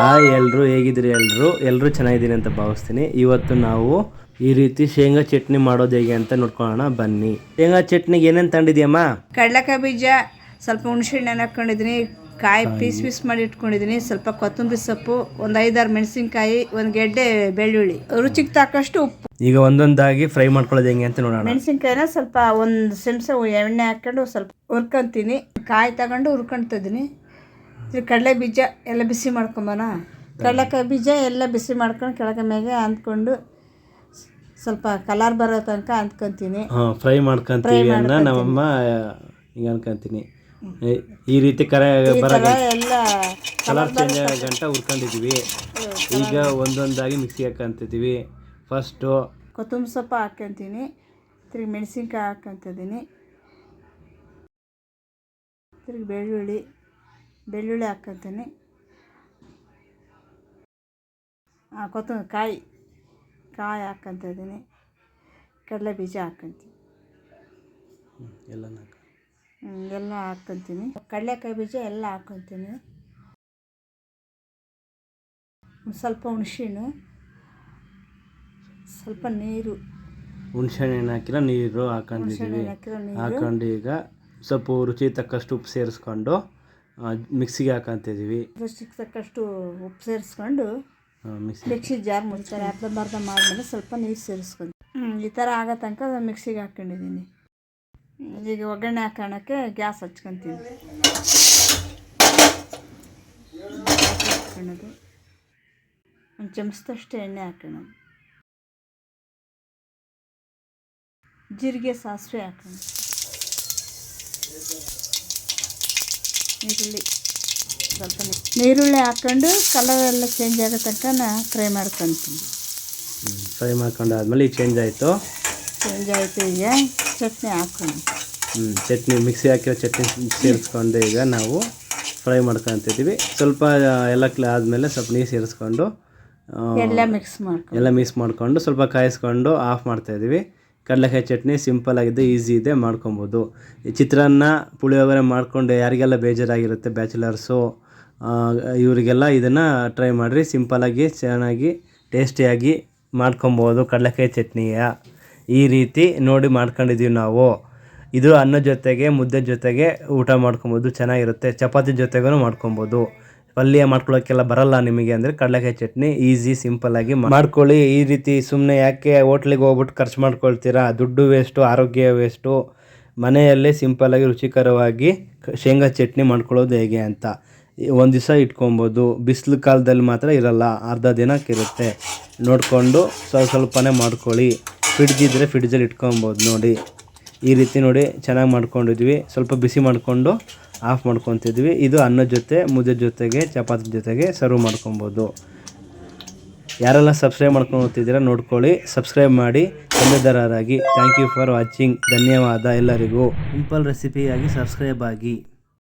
Hi ಎಲ್ರು ಹೇಗಿದ್ದೀರಿ ಎಲ್ರು? ಎಲ್ಲರೂ ಚೆನ್ನಾಗಿದ್ದೀನಿ ಅಂತ ಭಾವಿಸ್ತೀನಿ. ಇವತ್ತು ನಾವು ಈ ರೀತಿ ಶೇಂಗಾ ಚಟ್ನಿ ಮಾಡೋದು ಹೇಗೆ ಅಂತ ನೋಡ್ಕೊಳ್ಳೋಣ. ಬನ್ನಿ. ಶೇಂಗಾ ಚಟ್ನಿಗೆ ಏನೇನು ತಂಡಿದ್ಯಮ್ಮ ಕಡಲೆಕಾಯಿ ಬೀಜ ಸ್ವಲ್ಪ ಹುಣಸೆಹಣ್ಣು ಹಾಕೊಂಡಿದ್ದೀನಿ. ಕಾಯಿ ಪೀಸ್ ಪೀಸ್ ಮಾಡಿ ಇಟ್ಕೊಂಡಿದ್ದೀನಿ. ಸ್ವಲ್ಪ ಕೊತ್ತಂಬರಿ ಸೊಪ್ಪು ಒಂದು ಐದಾರು ಮೆಣಸಿನ್ಕಾಯಿ ಒಂದು ಗೆಡ್ಡೆ ಬೆಳ್ಳುಳ್ಳಿ. ರುಚಿಗೆ ತಕ್ಕಷ್ಟು ಉಪ್ಪು. ಈಗ ಒಂದೊಂದಾಗಿ ಫ್ರೈ ಮಾಡ್ಕೊಳ್ಳೋದು ಹೆಂಗೆ ಅಂತ ನೋಡೋಣ. ಮೆಣಸಿನ್ಕಾಯಿನ ಸ್ವಲ್ಪ ಒಂದು ಸೆಣಸು ಎಣ್ಣೆ ಹಾಕೊಂಡು ಸ್ವಲ್ಪ ಹುರ್ಕೊಂತೀನಿ. ಕಾಯಿ ತಗೊಂಡು ಹುರ್ಕೊಂತಿದ್ದೀನಿ ಇದು ಕಡಲೆ ಬೀಜ ಎಲ್ಲ ಬಿಸಿ ಮಾಡ್ಕೊಂಬೋಣ ಕಡಲೆಕಾಯಿ ಬೀಜ ಎಲ್ಲ ಬಿಸಿ ಮಾಡ್ಕೊಂಡು ಕೆಳಗೆ ಮ್ಯಾಗೆ ಅಂದ್ಕೊಂಡು ಸ್ವಲ್ಪ ಕಲರ್ ಬರೋ ತನಕ ಅಂದ್ಕೊಂತೀನಿ. ಫ್ರೈ ಮಾಡ್ಕೊಂತೀವಿ ಅನ್ನ ನಮ್ಮಮ್ಮ ಹಿಂಗೆ ಅನ್ಕೊಂತೀನಿ ಈ ರೀತಿ ಕರೆ ಬರ ಎಲ್ಲ ಕಲರ್ ಚೇಂಜ್ ಆಗೋ ಗಂಟ ಉರ್ಕೊಂಡಿದ್ದೀವಿ ಈಗ ಒಂದೊಂದಾಗಿ ಮಿಕ್ಸಿ ಹಾಕೊಂತಿದ್ದೀವಿ ಫಸ್ಟು ಕೊತ್ತಂಬರಿ ಸೊಪ್ಪು ಹಾಕ್ಕೊಂತೀನಿ ತಿರುಗಿ ಮೆಣಸಿನ್ಕಾಯಿ ಹಾಕ್ಕೊಂತಿದ್ದೀನಿ ತಿರುಗಿ ಬೆಳ್ಳುಳ್ಳಿ. ಬೆಳ್ಳುಳ್ಳಿ ಹಾಕ್ಕೊಂತೀನಿ ಕೊತ್ತಂಬರಿ ಕಾಯಿ ಕಾಯಿ ಹಾಕ್ಕೊಂತಿದ್ದೀನಿ ಕಡಲೆ ಬೀಜ ಹಾಕ್ಕೊಂತೀನಿ ಎಲ್ಲ ಹಾಕ್ಕೊಳ್ತೀನಿ ಎಲ್ಲ ಹಾಕ್ಕೊಂತೀನಿ ಕಡಲೆಕಾಯಿ ಬೀಜ ಎಲ್ಲ ಹಾಕ್ಕೊಂತೀನಿ ಸ್ವಲ್ಪ ಹುಣಸೆಹಣ್ಣು ಸ್ವಲ್ಪ ನೀರು. ಹುಣ್ಸೆಹಣ್ಣು ಹಾಕಿರೋ ನೀರು ಹಾಕೊಂಡಿದ್ದೀವಿ. ಹಾಕೊಂಡು ಈಗ ಸ್ವಲ್ಪ ರುಚಿ ತಕ್ಕಷ್ಟು ಉಪ್ಪು ಸೇರಿಸ್ಕೊಂಡು ಮಿಕ್ಸಿಗೆ ಹಾಕೊಂತಿದ್ದೀವಿ. ಫಸ್ಟಿಗೆ ತಕ್ಕಷ್ಟು ಉಪ್ಪು ಸೇರಿಸ್ಕೊಂಡು ಮಿಕ್ಸಿ. ಮಿಕ್ಸಿ ಜಾರ್ ಅರ್ಧ ಅರ್ಧಂಬರ್ಧ ಮಾಡಿದ್ಮೇಲೆ ಸ್ವಲ್ಪ ನೀರು ಸೇರಿಸ್ಕೊಂಡು. ಈ ಥರ ಆಗೋ ತನಕ ಮಿಕ್ಸಿಗೆ ಹಾಕ್ಕೊಂಡಿದ್ದೀನಿ ಈಗ ಒಗ್ಗರಣೆ ಹಾಕೋಣಕ್ಕೆ ಗ್ಯಾಸ್ ಹಚ್ಕೊತೀನಿ. ಒಂದು ಚಮಚದಷ್ಟು ಎಣ್ಣೆ ಹಾಕೋಣ. ಜೀರಿಗೆ ಸಾಸಿವೆ ಹಾಕೋಣ. ಈರುಳ್ಳಿ. ಸ್ವಲ್ಪ ನೀರುಳ್ಳಿ ಹಾಕ್ಕೊಂಡು ಕಲರ್ ಎಲ್ಲ ಚೇಂಜ್ ಆಗೋ ತನಕ ನಾನು ಫ್ರೈ ಮಾಡ್ಕೊತೀನಿ. ಫ್ರೈ ಮಾಡ್ಕೊಂಡಾದ್ಮೇಲೆ ಈಗ ಚೇಂಜ್ ಆಯಿತು. ಚೇಂಜ್ ಆಯಿತು ಈಗ ಚಟ್ನಿ ಹಾಕೊಂಡು ಹ್ಞೂ ಚಟ್ನಿ ಮಿಕ್ಸಿ ಹಾಕಿರೋ ಚಟ್ನಿ ಸೇರಿಸ್ಕೊಂಡು ಈಗ ನಾವು ಫ್ರೈ ಮಾಡ್ಕೊತಿದ್ದೀವಿ. ಸ್ವಲ್ಪ ಎಲ್ಲ ಕ್ಲ ಆದಮೇಲೆ ಸ್ವಲ್ಪ ನೀರು ಸೇರಿಸ್ಕೊಂಡು ಎಲ್ಲ ಮಿಕ್ಸ್ ಮಾಡ್ಕೊಂಡು. ಎಲ್ಲ ಮಿಕ್ಸ್ ಮಾಡಿಕೊಂಡು ಸ್ವಲ್ಪ ಕಾಯಿಸ್ಕೊಂಡು ಆಫ್ ಮಾಡ್ತಾಯಿದ್ದೀವಿ ಕಡಲೆಕಾಯಿ ಚಟ್ನಿ ಸಿಂಪಲ್ ಆಗಿದೆ ಈಸಿ ಇದೆ ಮಾಡ್ಕೊಬೋದು. ಚಿತ್ರಾನ್ನ ಪುಳಿಯೋಗರೆ ಮಾಡಿಕೊಂಡು ಯಾರಿಗೆಲ್ಲ ಬೇಜಾರಾಗಿರುತ್ತೆ ಬ್ಯಾಚುಲರ್ಸು ಇವರಿಗೆಲ್ಲ ಇದನ್ನು ಟ್ರೈ ಮಾಡಿರಿ. ಸಿಂಪಲಾಗಿ ಚೆನ್ನಾಗಿ, ಟೇಸ್ಟಿಯಾಗಿ ಮಾಡ್ಕೊಬೋದು ಕಡಲೆಕಾಯಿ ಚಟ್ನಿಯ. ಈ ರೀತಿ ನೋಡಿ ಮಾಡ್ಕೊಂಡಿದ್ದೀವಿ ನಾವು. ಇದು ಅನ್ನ ಜೊತೆಗೆ, ಮುದ್ದೆ ಜೊತೆಗೆ ಊಟ ಮಾಡ್ಕೊಬೋದು. ಚೆನ್ನಾಗಿರುತ್ತೆ. ಚಪಾತಿ ಜೊತೆಗೂ ಮಾಡ್ಕೊಬೋದು. ಪಲ್ಯ ಮಾಡ್ಕೊಳ್ಳೋಕ್ಕೆಲ್ಲ ಬರಲ್ಲ ನಿಮಗೆ ಅಂದರೆ ಕಡಲೆಕಾಯಿ ಚಟ್ನಿ ಈಸಿ ಸಿಂಪಲ್ಲಾಗಿ ಮಾಡ್ಕೊಳ್ಳಿ. ಈ ರೀತಿ ಸುಮ್ಮನೆ ಯಾಕೆ ಹೋಟ್ಲಿಗೆ ಹೋಗ್ಬಿಟ್ಟು ಖರ್ಚು ಮಾಡ್ಕೊಳ್ತೀರಾ? ದುಡ್ಡು ವೇಸ್ಟು ಆರೋಗ್ಯ ವೇಸ್ಟು ಮನೆಯಲ್ಲೇ ಸಿಂಪಲ್ಲಾಗಿ ರುಚಿಕರವಾಗಿ ಶೇಂಗಾ ಚಟ್ನಿ ಮಾಡ್ಕೊಳ್ಳೋದು ಹೇಗೆ ಅಂತ. ಒಂದು ದಿವಸ ಇಟ್ಕೊಬೋದು. ಬಿಸಿಲು ಕಾಲದಲ್ಲಿ ಮಾತ್ರ ಇರಲ್ಲ, ಅರ್ಧ ದಿನಕ್ಕೆ ಇರುತ್ತೆ. ನೋಡಿಕೊಂಡು ಸ್ವಲ್ಪ ಸ್ವಲ್ಪನೇ ಮಾಡ್ಕೊಳ್ಳಿ. ಫ್ರಿಡ್ಜ್ ಇದ್ದರೆ ಫ್ರಿಡ್ಜಲ್ಲಿ ಇಟ್ಕೊಬೋದು ನೋಡಿ. ಈ ರೀತಿ ನೋಡಿ ಚೆನ್ನಾಗಿ ಮಾಡ್ಕೊಂಡಿದ್ವಿ. ಸ್ವಲ್ಪ ಬಿಸಿ ಮಾಡಿಕೊಂಡು ಆಫ್ ಮಾಡ್ಕೊತಿದ್ವಿ. ಇದು ಅನ್ನದ ಜೊತೆ, ಮುದ್ದೆ ಜೊತೆಗೆ, ಚಪಾತಿ ಜೊತೆಗೆ ಸರ್ವ್ ಮಾಡ್ಕೊಬೋದು. ಯಾರೆಲ್ಲ ಸಬ್ಸ್ಕ್ರೈಬ್ ಮಾಡ್ಕೊಂಡ್ತಿದ್ದೀರಾ ನೋಡ್ಕೊಳ್ಳಿ. ಸಬ್ಸ್ಕ್ರೈಬ್ ಮಾಡಿ ಚಂದದಾರರಾಗಿ ಥ್ಯಾಂಕ್ ಯು ಫಾರ್ ವಾಚಿಂಗ್ ಧನ್ಯವಾದ ಎಲ್ಲರಿಗೂ. ಸಿಂಪಲ್ ರೆಸಿಪಿಯಾಗಿ ಸಬ್ಸ್ಕ್ರೈಬ್ ಆಗಿ.